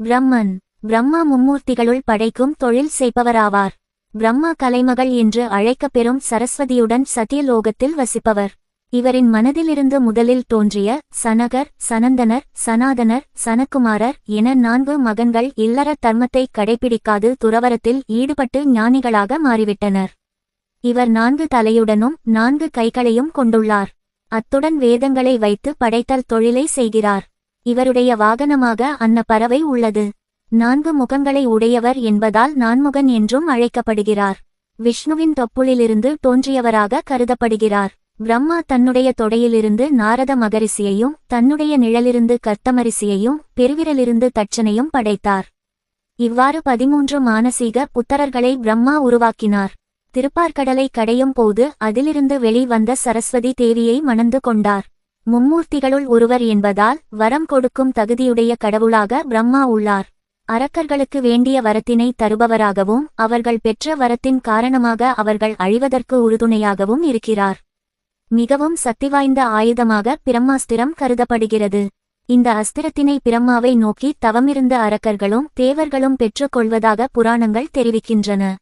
பிரம்மன் பிரம்மா மும்மூர்த்திகளுள் படைக்கும் தொழில் செய்பவராவார். பிரம்மா கலைமகள் என்று அழைக்கப்பெறும் சரஸ்வதியுடன் சத்தியலோகத்தில் வசிப்பவர். இவரின் மனதிலிருந்து முதலில் தோன்றிய சனகர் சனந்தனர் சனாதனர் சனகுமாரர் என நான்கு மகன்கள் இல்லற தர்மத்தை கடைபிடிக்காது துறவரத்தில் ஈடுபட்டு ஞானிகளாக மாறிவிட்டனர். இவர் நான்கு தலையுடனும் நான்கு கைகளையும் கொண்டுள்ளார். அத்துடன் வேதங்களை வைத்து படைத்தல் தொழிலை செய்கிறார். இவருடைய வாகனமாக அன்ன பறவை உள்ளது. நான்கு முகங்களை உடையவர் என்பதால் நான்முகன் என்றும் அழைக்கப்படுகிறார். விஷ்ணுவின் தொப்புளிலிருந்து தோன்றியவராக கருதப்படுகிறார். பிரம்மா தன்னுடைய தொடையிலிருந்து நாரத மகரிசியையும் தன்னுடைய நிழலிருந்து கர்த்தமரிசியையும் பெருவிரலிருந்து தட்சனையும் படைத்தார். இவ்வாறு பதிமூன்று மானசீக புத்தரர்களை பிரம்மா உருவாக்கினார். திருப்பார்கடலை கடையும் போது அதிலிருந்து வெளிவந்த சரஸ்வதி தேவியை மணந்து கொண்டார். மும்மூர்த்திகளுள் ஒருவர் என்பதால் வரம் கொடுக்கும் தகுதியுடைய கடவுளாக பிரம்மா உள்ளார். அரக்கர்களுக்கு வேண்டிய வரத்தினை தருபவராகவும் அவர்கள் பெற்ற வரத்தின் காரணமாக அவர்கள் அழிவதற்கு உறுதுணையாகவும் இருக்கிறார். மிகவும் சக்திவாய்ந்த ஆயுதமாக பிரம்மாஸ்திரம் கருதப்படுகிறது. இந்த அஸ்திரத்தினை பிரம்மாவை நோக்கி தவமிருந்த அரக்கர்களும் தேவர்களும் பெற்றுக் கொள்வதாக புராணங்கள் தெரிவிக்கின்றன.